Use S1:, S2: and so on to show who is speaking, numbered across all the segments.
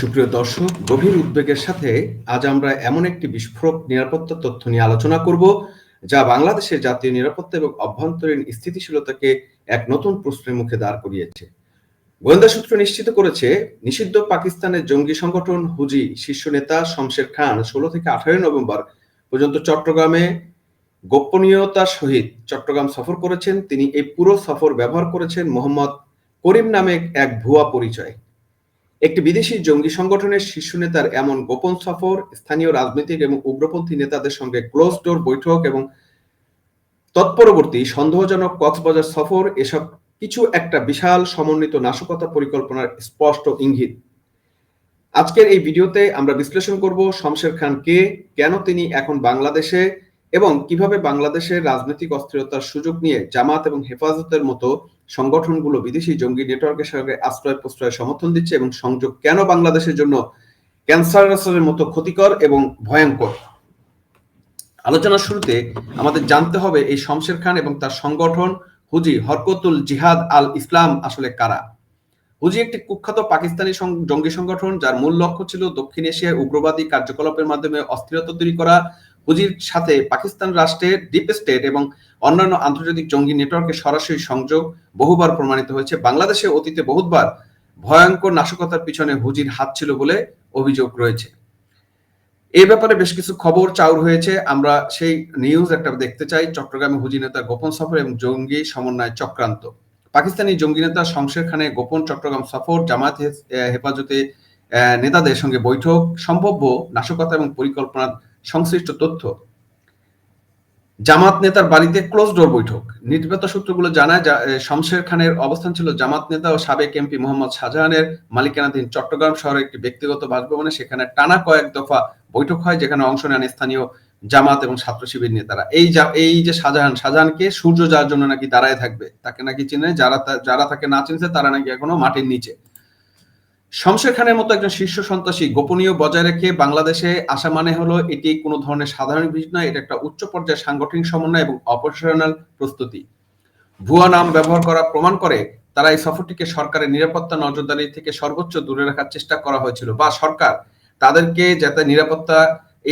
S1: সুপ্রিয় দর্শক, গভীর উদ্বেগের সাথে আজ আমরা এমন একটি বিস্ফোরক নিরাপত্তা তথ্য নিয়ে আলোচনা করব, যা বাংলাদেশের জাতীয় নিরাপত্তা এবং অভ্যন্তরীণ স্থিতিশীলতাকে এক নতুন প্রশ্নের মুখে দাঁড় করিয়েছে। গোয়েন্দা সূত্র নিশ্চিত করেছে, নিষিদ্ধ পাকিস্তানের জঙ্গি সংগঠন হুজি শীর্ষ নেতা শমশের খান ষোলো থেকে আঠারোই নভেম্বর পর্যন্ত চট্টগ্রামে গোপনীয়তার সহিত চট্টগ্রাম সফর করেছেন। তিনি এই পুরো সফর ব্যবহার করেছেন মোহাম্মদ করিম নামে এক ভুয়া পরিচয়। একটি বিদেশি জঙ্গি সংগঠনের শীর্ষ নেতার এমন গোপন সফর, স্থানীয় রাজনৈতিক এবং উগ্রপন্থী নেতাদের সঙ্গে ক্লোজ ডোর বৈঠক এবং তৎপরবর্তী সন্দেহজনক কক্সবাজার সফর, এসব কিছু একটা বিশাল সমন্বিত নাশকতা পরিকল্পনার স্পষ্ট ইঙ্গিত। আজকের এই ভিডিওতে আমরা বিশ্লেষণ করব শমশের খান কে, কেন তিনি এখন বাংলাদেশে এবং কীভাবে বাংলাদেশের রাজনৈতিক অস্থিরতার সুযোগ নিয়ে জামাত এবং হেফাজতের মতো সংগঠনগুলো বিদেশি জঙ্গি নেটওয়ার্কের সঙ্গে আশ্রয় প্রশ্রয় সমর্থন দিচ্ছে এবং সংযোগ কেন বাংলাদেশের জন্য ক্যান্সারের মতো ক্ষতিকর এবং ভয়ঙ্কর? আলোচনার শুরুতে আমাদের জানতে হবে এই শমশের খান এবং তার সংগঠন হুজি হরকতুল জিহাদ আল ইসলাম আসলে কারা? হুজি একটি কুখ্যাত পাকিস্তানি জঙ্গি সংগঠন যার মূল লক্ষ্য ছিল দক্ষিণ এশিয়ায় উগ্রবাদী কার্যকলাপের মাধ্যমে অস্থিরতা তৈরি করা হুজির সাথে পাকিস্তান রাষ্ট্রের ডিপ স্টেট এবং অন্যান্য আন্তর্জাতিক জঙ্গি নেটওয়ার্কের সরাসরি সংযোগ বহুবার প্রমাণিত হয়েছে। বাংলাদেশে অতীতে বহুবার ভয়ঙ্কর নাশকতার পিছনে হুজির হাত ছিল বলে অভিযোগ রয়েছে। এই ব্যাপারে বেশ কিছু খবর চাউর হয়েছে। আমরা সেই নিউজ একটা দেখতে চাই। চট্টগ্রামে হুজি নেতার গোপন সফর এবং জঙ্গি সমন্বয় চক্রান্ত। পাকিস্তানি জঙ্গি নেতা শমশের খানের গোপন চট্টগ্রাম সফর জামাত হেফাজতে নেতাদের সঙ্গে বৈঠক, সম্ভাব্য নাশকতা এবং পরিকল্পনার সংশ্লিষ্ট তথ্য। জামাত নেতার বাড়িতে ক্লোজ ডোর বৈঠক। নির্বাচন সূত্রগুলো জানায় শমশের খানের অবস্থান ছিল জামাত নেতা ও সাবেক এমপি মোহাম্মদ শাহজাহানের মালিকানাধীন চট্টগ্রাম শহরের একটি ব্যক্তিগত বাসভবনে সেখানে টানা কয়েক দফা বৈঠক হয়, যেখানে অংশ নেন স্থানীয় জামাত এবং ছাত্র শিবির নেতারা। এই এই যে শাহজাহান, শাহজাহানকে সূর্য যার জন্য নাকি দাঁড়ায় থাকবে, তাকে নাকি চিনে? যারা যারা তাকে না চিনছে, তারা নাকি এখনও মাটির নিচে। শমশের খানের মতো একজন শীর্ষ সন্ত্রাসী গোপনীয় বজায় রেখে বাংলাদেশে আসা মানে হলো এটি কোনো ধরনের সাধারণ বিষয় নয়, এটা একটা উচ্চ পর্যায়ের সাংগঠনিক সমন্বয় এবং অপারেশনাল প্রস্তুতি। ভুয়া নাম ব্যবহার করা প্রমাণ করে তারা এই সফরটিকে সরকারের নিরাপত্তা নজরদারি থেকে সর্বোচ্চ দূরে রাখার চেষ্টা করা হয়েছিল বা সরকার তাদেরকে যাতে নিরাপত্তা,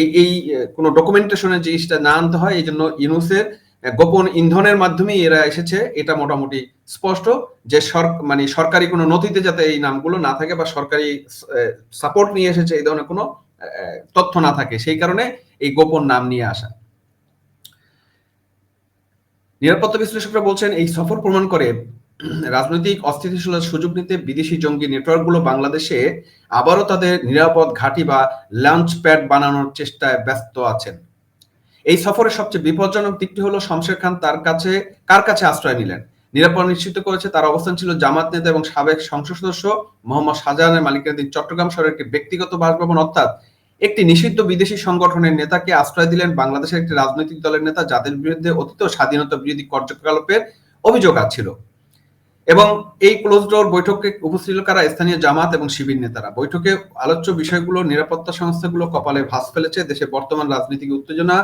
S1: এই এই কোনো ডকুমেন্টেশনের জিনিসটা না আনতে হয়, এই জন্য ইউনুসের গোপন ইন্ধনের মাধ্যমে এরা এসেছে, এটা মোটামুটি স্পষ্ট যে মানে সরকারি কোনো নথিতে যাতে এই নামগুলো না থাকে বা সরকারি সাপোর্ট নিয়ে এসেছে এই ধরনের কোনো তথ্য না থাকে, সেই কারণে এই গোপন নাম নিয়ে আসা। নিরাপত্তা বিশ্লেষকরা বলছেন, এই সফর প্রমাণ করে রাজনৈতিক অস্থিতিশীলতার সুযোগ নিতে বিদেশি জঙ্গি নেটওয়ার্কগুলো বাংলাদেশে আবারও তাদের নিরাপদ ঘাঁটি বা লঞ্চ প্যাড বানানোর চেষ্টায় ব্যস্ত আছেন। এই সফরের সবচেয়ে বিপজ্জনক দিকটি হলো শমশের খান তার কাছে, কার কাছে আশ্রয় নিলেন? নিরাপত্তা নিশ্চিত করেছে তার অবস্থান ছিল জামাত নেতা এবং সাবেক সংসদ সদস্য মোহাম্মদ শাহজাহানের মালিকানাধীন চট্টগ্রাম শহরের একটি ব্যক্তিগত বাসভবন, অর্থাৎ একটি নিষিদ্ধ বিদেশি সংগঠনের নেতাকে আশ্রয় দিলেন বাংলাদেশের একটি রাজনৈতিক দলের নেতা, যাদের বিরুদ্ধে অতীত স্বাধীনতা বিরোধী কার্যকলাপের অভিযোগ ছিল এবং এই ক্লোজ ডোর বৈঠকে উপস্থিত কারা? স্থানীয় জামাত এবং শিবির নেতারা। বৈঠকে আলোচ্য বিষয়গুলো, নিরাপত্তা সংস্থাগুলো কপালে ভাস ফেলেছে। দেশে বর্তমান রাজনৈতিক উত্তেজনা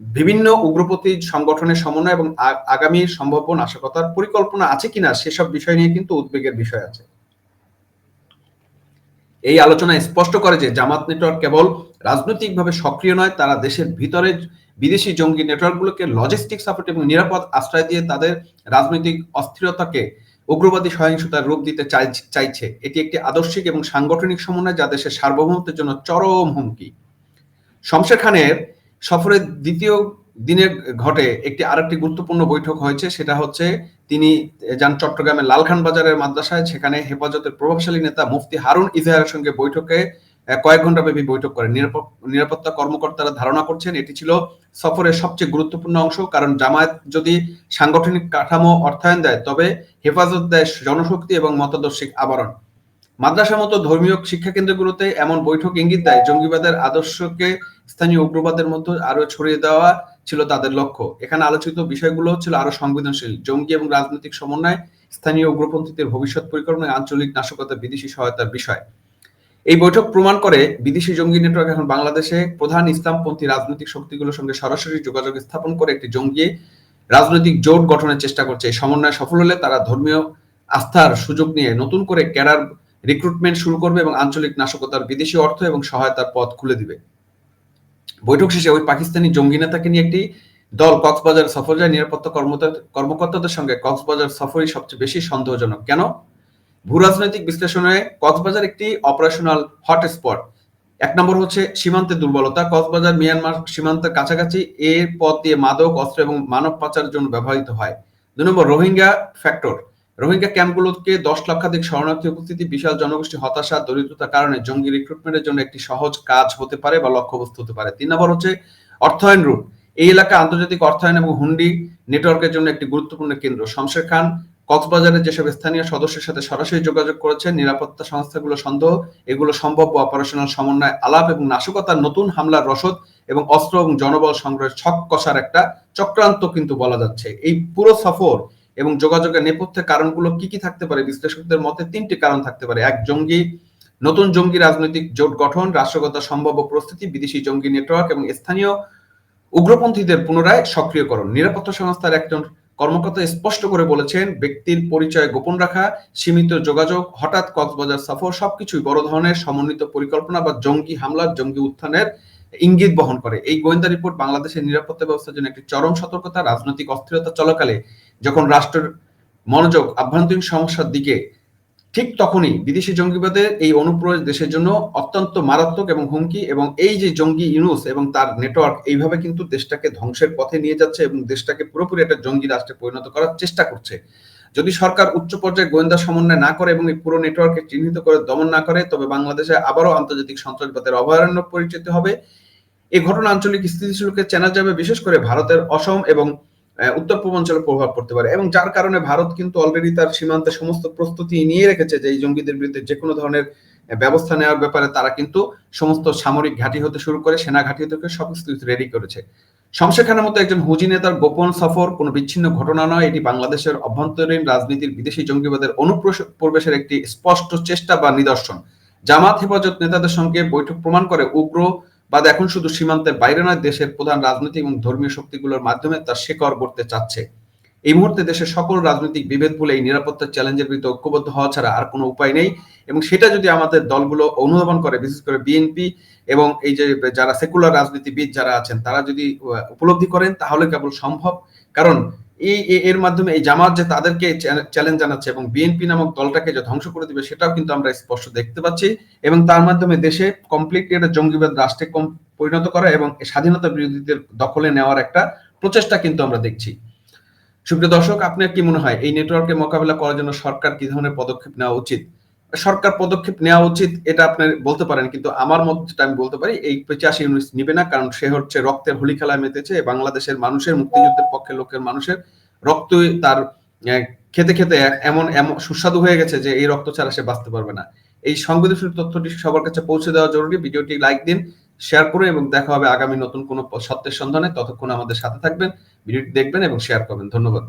S1: বিভিন্ন উগ্রপন্থী সংগঠনের সমন্বয় এবং আগামী সম্ভাব্য নাশকতার পরিকল্পনা আছে কিনা সেসব বিষয় নিয়ে কিন্তু উদ্বেগের বিষয় আছে। এই আলোচনা স্পষ্ট করে যে জামাত নেটওয়ার্ক কেবল রাজনৈতিকভাবে সক্রিয় নয়, তারা দেশের ভিতরে বিদেশি জঙ্গি নেটওয়ার্কগুলোকে লজিস্টিক সাপোর্ট এবং নিরাপদ আশ্রয় দিয়ে তাদের রাজনৈতিক অস্থিরতাকে উগ্রবাদী সহিংসতার রূপ দিতে চাইছে। এটি একটি আদর্শিক এবং সাংগঠনিক সমন্বয় যা দেশের সার্বভৌমত্বের জন্য চরম হুমকি। শমশের খানের সফরের দ্বিতীয় দিনে ঘটে একটি আরেকটি গুরুত্বপূর্ণ বৈঠক হয়েছে, সেটা হচ্ছে তিনি যান চট্টগ্রামের লালখান বাজারের মাদ্রাসায়, সেখানে হেফাজতের প্রভাবশালী নেতা মুফতি হারুন ইজহারের সঙ্গে বৈঠকে কয়েক ঘণ্টা ব্যাপী বৈঠক করেন। নিরাপত্তা কর্মকর্তারা ধারণা করছেন এটি ছিল সফরের সবচেয়ে গুরুত্বপূর্ণ অংশ, কারণ জামায়াত যদি সাংগঠনিক কাঠামো অর্থায়ন দেয়, তবে হেফাজত দেয় জনশক্তি এবং মতাদর্শিক আবরণ। মাদ্রাসা মতো ধর্মীয় শিক্ষা কেন্দ্রগুলোতে এমন বৈঠক ইঙ্গিত দেয়, জঙ্গিবাদের আদর্শকে স্থানীয় উগ্রবাদের মধ্যে আরও ছড়িয়ে দেওয়া ছিল তাদের লক্ষ্য। এখানে আলোচিত বিষয়গুলো ছিল আরও সংবেদনশীল, জঙ্গি এবং রাজনৈতিক সমন্বয়, স্থানীয় উগ্রপন্থীদের ভবিষ্যৎ পরিকল্পনায় আঞ্চলিক নাশকতা, বিদেশি সহায়তার বিষয়। এই বৈঠক প্রমাণ করে বিদেশি জঙ্গি নেটওয়ার্ক এখন বাংলাদেশে প্রধান ইসলামপন্থী রাজনৈতিক শক্তিগুলোর সঙ্গে সরাসরি যোগাযোগ স্থাপন করে একটি জঙ্গি রাজনৈতিক জোট গঠনের চেষ্টা করছে। এই সমন্বয় সফল হলে তারা ধর্মীয় আস্থার সুযোগ নিয়ে নতুন করে ক্যাডার রিক্রুটমেন্ট শুরু করবে এবং আঞ্চলিক নাশকতার বিদেশি অর্থ এবং সহায়তার পথ খুলে দিবে। বৈঠক শেষে ওই পাকিস্তানি জঙ্গি নেতাকে নিয়ে একটি দল কক্সবাজার সফর যায়। নিরাপত্তা কর্মকর্তাদের সঙ্গে কক্সবাজার সফরই সবচেয়ে বেশি সন্দেহজনক। কেন? ভূ রাজনৈতিক বিশ্লেষণে কক্সবাজার একটি অপারেশনাল হটস্পট এক নম্বর হচ্ছে সীমান্তের দুর্বলতা। কক্সবাজার, মিয়ানমার সীমান্তের কাছাকাছি এর পথ দিয়ে মাদক, অস্ত্র এবং মানব পাচারের জন্য ব্যবহৃত হয়। দুই নম্বর, রোহিঙ্গা ফ্যাক্টর রোহিঙ্গা ক্যাম্পগুলোকে দশ লক্ষাধিক শরণার্থী উপস্থিতি, বিশাল জনগোষ্ঠী হতাশা, দরিদ্রতার কারণে জঙ্গি রিক্রুটমেন্টের জন্য একটি সহজ কাজ হতে পারে বা লক্ষ্যবস্তু হতে পারে। তিন নম্বর হচ্ছে অর্থায়ন রুট এই এলাকা আন্তর্জাতিক অর্থায়ন এবং হুন্ডি নেটওয়ার্কের জন্য একটি গুরুত্বপূর্ণ কেন্দ্র। শমশের খান, কক্সবাজারের যেসব স্থানীয় সদস্যের সাথে সরাসরি যোগাযোগ করেছে নিরাপত্তা সংস্থাগুলো সন্দেহ, এগুলো সম্ভাব্য অপারেশনাল সমন্বয় আলাপ এবং নাশকতার নতুন হামলার রসদ এবং অস্ত্র এবং জনবল সংগ্রহের ছক কষার একটা চক্রান্ত কিন্তু বলা যাচ্ছে। এই পুরো সফর এবং যোগাযোগের নেপথ্যে কারণগুলো কি কি থাকতে পারে? বিশ্লেষকদের মতে তিনটি কারণ থাকতে পারে। এক, জঙ্গি, নতুন জঙ্গি রাজনৈতিক জোট গঠন, রাষ্ট্রগত সম্ভাব্য প্রস্তুতি বিদেশি জঙ্গি নেটওয়ার্ক এবং স্থানীয় উগ্রপন্থীদের পুনরায় সক্রিয়করণ। নিরাপত্তা সংস্থার একজন কর্মকর্তা স্পষ্ট করে বলেছেন, ব্যক্তির পরিচয় গোপন রাখা, সীমিত যোগাযোগ, হঠাৎ কক্সবাজার সফর সবকিছুই বড় ধরনের সমন্বিত পরিকল্পনা বা জঙ্গি হামলার জঙ্গি উত্থানের ইঙ্গিত বহন করে। এই গোয়েন্দা রিপোর্ট বাংলাদেশের নিরাপত্তা ব্যবস্থার জন্য একটি চরম সতর্কতা, রাজনৈতিক অস্থিরতা চলাকালে যখন রাষ্ট্রের মনোযোগ আভ্যন্তরীণ সমস্যার দিকে ঠিক তখনই বিদেশি জঙ্গিবাদের এই অনুপ্রবেশ দেশের জন্য অত্যন্ত মারাত্মক এবং হুমকি এবং এই যে জঙ্গি ইউনুস এবং তার নেটওয়ার্ক, এইভাবে কিন্তু দেশটাকে ধ্বংসের পথে নিয়ে যাচ্ছে এবং দেশটাকে পুরোপুরি একটা জঙ্গি রাষ্ট্রে পরিণত করার চেষ্টা করছে। যদি সরকার উচ্চ পর্যায়ে গোয়েন্দা সমন্বয় না করে এবং এই পুরো নেটওয়ার্ককে চিহ্নিত করে দমন না করে, তবে বাংলাদেশে আবারও আন্তর্জাতিক সন্ত্রাসবাদের অভয়ারণ্য পরিচিত হবে। এই ঘটনা আঞ্চলিক স্থিতিশীলকে চেনা যাবে, বিশেষ করে ভারতের অসম এবং উত্তর পূর্বাঞ্চলে প্রভাব পড়তে পারে এবং যার কারণে ভারত কিন্তু অলরেডি তার সীমান্তে সমস্ত প্রস্তুতি নিয়ে রেখেছে যে, এই জঙ্গিদের বিরুদ্ধে যে কোনো ধরনের ব্যবস্থা নেওয়ার ব্যাপারে তারা কিন্তু সমস্ত সামরিক ঘাঁটি হতে শুরু করে, সেনা ঘাঁটি হতে সব রেডি করেছে। শমশের খানের মতো একজন হুজি নেতার গোপন সফর কোনো বিচ্ছিন্ন ঘটনা নয়, এটি বাংলাদেশের অভ্যন্তরীণ রাজনীতির বিদেশি জঙ্গিবাদের অনুপ্রবেশের একটি স্পষ্ট চেষ্টা বা নিদর্শন। জামাত হেফাজত নেতাদের সঙ্গে বৈঠক প্রমাণ করে উগ্র বাদ এখন শুধু সীমান্তের বাইরে নয়, দেশের প্রধান রাজনৈতিক এবং ধর্মীয় শক্তিগুলোর মাধ্যমে তার শেকড় করতে চাচ্ছে। এই মুহূর্তে দেশের সকল রাজনৈতিক বিভেদ বলে এই নিরাপত্তার চ্যালেঞ্জের বিরুদ্ধে ঐক্যবদ্ধ হওয়া ছাড়া আর কোনো উপায় নেই। এবং সেটা যদি আমাদের দলগুলো অনুধাবন করে, বিশেষ করে বিএনপি এবং এই যে যারা সেকুলার রাজনীতিবিদ যারা আছেন, তারা যদি উপলব্ধি করেন, তাহলে কেবল সম্ভব। কারণ এই এর মাধ্যমে এই জামাত যে তাদেরকে চ্যালেঞ্জ জানাচ্ছে এবং বিএনপি নামক দলটাকে যে ধ্বংস করে দিবে, সেটাও কিন্তু আমরা স্পষ্ট দেখতে পাচ্ছি। এবং তার মাধ্যমে দেশে কমপ্লিটলি একটা জঙ্গিবাদ রাষ্ট্রে পরিণত করা এবং স্বাধীনতা বিরোধীদের দখলে নেওয়ার একটা প্রচেষ্টা কিন্তু আমরা দেখছি। সুপ্রিয় দর্শক, আপনার কি মনে হয় এই নেটওয়ার্কে মোকাবিলা করার জন্য সরকার কি ধরনের পদক্ষেপ নেওয়া উচিত? সরকার পদক্ষেপ নেওয়া উচিত, এটা আপনি বলতে পারেন, কিন্তু আমার মত যেটা আমি বলতে পারি, এই পঁচাশি ইউনিট নিবে না, কারণ সে হচ্ছে রক্তের হোলি খেলায় মেতেছে, বাংলাদেশের মানুষের, মুক্তিযুদ্ধের পক্ষে লোকের মানুষের রক্ত তার খেতে খেতে এমন এমন সুস্বাদু হয়ে গেছে যে এই রক্ত ছাড়া সে বাঁচতে পারবে না। এই সংবেদনশীল তথ্যটি সবার কাছে পৌঁছে দেওয়া জরুরি। ভিডিওটি লাইক দিন শেয়ার করুন এবং দেখা হবে আগামী নতুন কোনো সত্যের সন্ধানে। ততক্ষণ আমাদের সাথে থাকবেন, ভিডিওটি দেখবেন এবং শেয়ার করবেন। ধন্যবাদ।